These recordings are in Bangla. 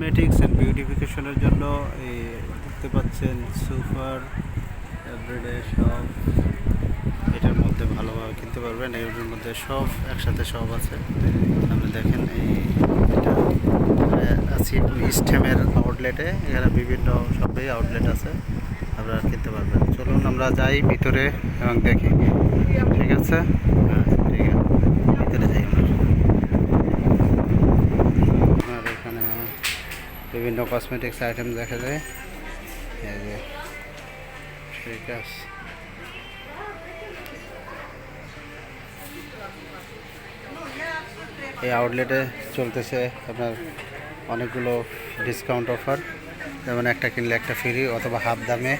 কসমেটিক্স অ্যান্ড বিউটিফিকেশনের জন্য, এই দেখতে পাচ্ছেন সুপার এভরিডে সব এটার মধ্যে ভালোভাবে কিনতে পারবেন এগুলোর মধ্যে সব, একসাথে সব আছে। আপনি দেখেন এই এটা আউটলেটে এখানে বিভিন্ন সবেই আউটলেট আছে, আপনারা কিনতে পারবেন। চলুন আমরা যাই ভিতরে এবং দেখি। ঠিক আছে ভিতরে যাই আমরা আপনার এখানে বিভিন্ন কসমেটিক্স আইটেম দেখা যায়। এই যে, ঠিক আছে। এই আউটলেটে চলতেছে আপনার অনেকগুলো ডিসকাউন্ট অফার যেমন একটা কিনলে একটা ফ্রি অথবা হাফ দামে।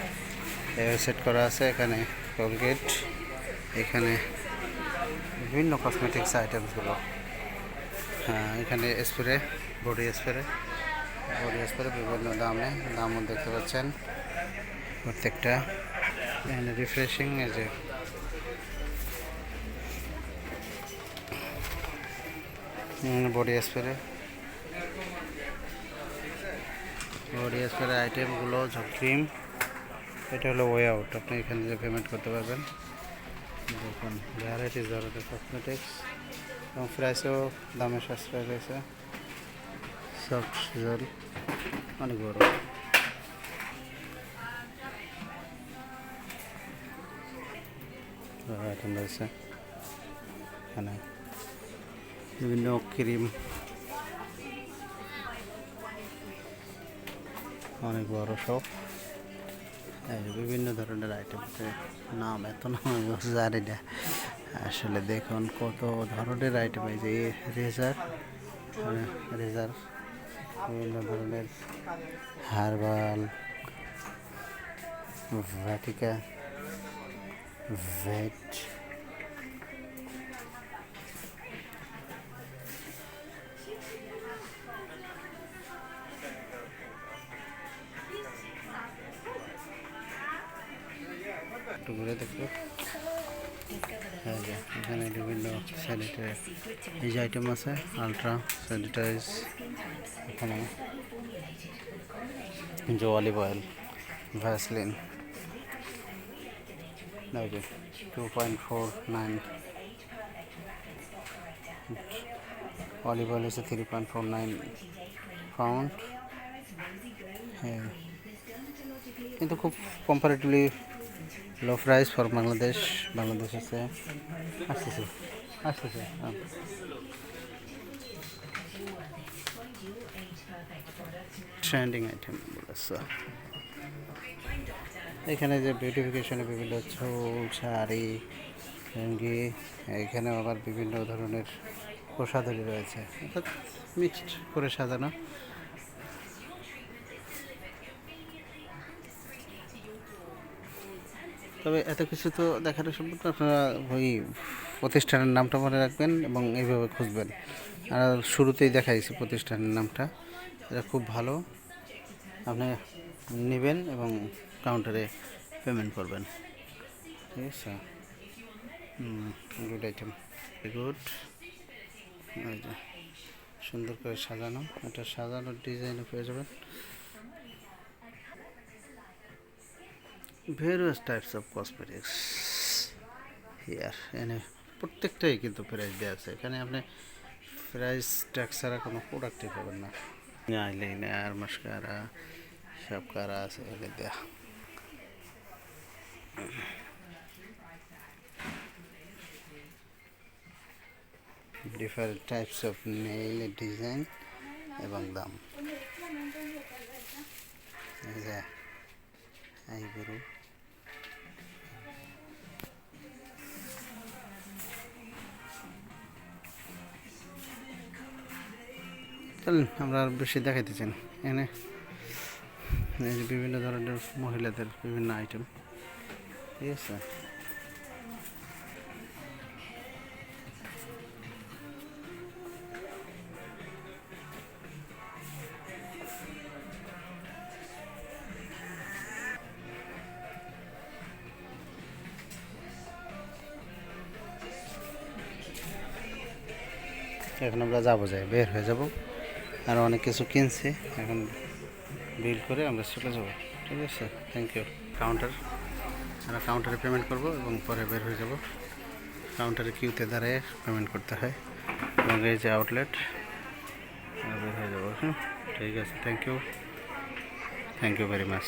সেট করা আছে এখানে কোলগেট এখানে বিভিন্ন কসমেটিক্স আইটেমসগুলো হ্যাঁ এখানে spray body spray body spray বিভিন্ন দামে, দামও দেখতে পাচ্ছেন। প্রত্যেকটা। রিফ্রেশিং এই যে। বডি স্প্রে বডি স্প্রে আইটেমগুলো ক্রিম এটা হলো ওয়ে আউট আপনি এখানে যে পেমেন্ট করতে পারবেন। দেখুন ভ্যারাইটিস ধরনের কসমেটিক্স এবং প্রাইসও দামে সাশ্রয় রয়েছে। সিজন অনেক বড়। বিভিন্ন ক্রিম। অনেক বড় শপ বিভিন্ন ধরনের আইটেম। নাম, এত নাম জানি না। আসলে দেখুন কত ধরনের আইটেম। এই যে রেজার। রেজার। বিভিন্ন ধরনের হার্বাল ভ্যাটিকা ভেট একটু ঘুরে দেখব হ্যাঁ যে এখানে বিভিন্ন স্যানিটারি এই আইটেম আছে আলট্রা স্যানিটাইজ এখানে জো olive oil Vaseline two point four nine olive oil হচ্ছে three point four nine pound হ্যাঁ কিন্তু খুব comparatively low price for Bangladesh Bangladesh আছে আসতেছে আসতেছে। ট্রেন্ডিং আইটেম বলেছে এখানে যে বিউটিফিকেশনে বিভিন্ন চুল, শাড়ি, লুঙ্গি এখানে আবার বিভিন্ন ধরনের প্রসাধনী রয়েছে। অর্থাৎ মিক্সড করে সাজানো। তবে এত কিছু তো দেখানো সম্ভব না। আপনারা ওই প্রতিষ্ঠানের নামটা মনে রাখবেন এবং এইভাবে খুঁজবেন। আর শুরুতেই দেখাইছি প্রতিষ্ঠানের নামটা। এটা খুব ভালো। আপনি নেবেন এবং কাউন্টারে পেমেন্ট করবেন। ঠিক আছে? গুড আইটেম গুড সুন্দর করে সাজানো। এটা সাজানোর ডিজাইনও পেয়ে যাবেন। Various types of cosmetics here এনে প্রত্যেকটাই কিন্তু প্রাইস দেওয়া আছে। এখানে আপনি প্রাইস ট্যাক্স ছাড়া কোনো প্রোডাক্টই পাবেন না। আইলাইনার মাস্কারা সব কারা আছে এখানে দেয়া। Different types of nail design এবং দাম। এই যে চলুন আমরা আর বেশি দেখাইতেছি না। এখানে বিভিন্ন ধরনের মহিলাদের বিভিন্ন আইটেম ঠিক আছে? এখন আমরা যাব যাই, বের হয়ে যাব। আরও অনেক কিছু কিনছি, এখন বিল করে আমরা চলে যাব। ঠিক আছে? থ্যাংক ইউ কাউন্টার আমরা কাউন্টারে পেমেন্ট করব এবং পরে বের হয়ে যাব। কাউন্টারে কিউতে দাঁড়িয়ে পেমেন্ট করতে হয়। এবং এই যে আউটলেট বের হয়ে যাব হ্যাঁ ঠিক আছে thank you thank you very much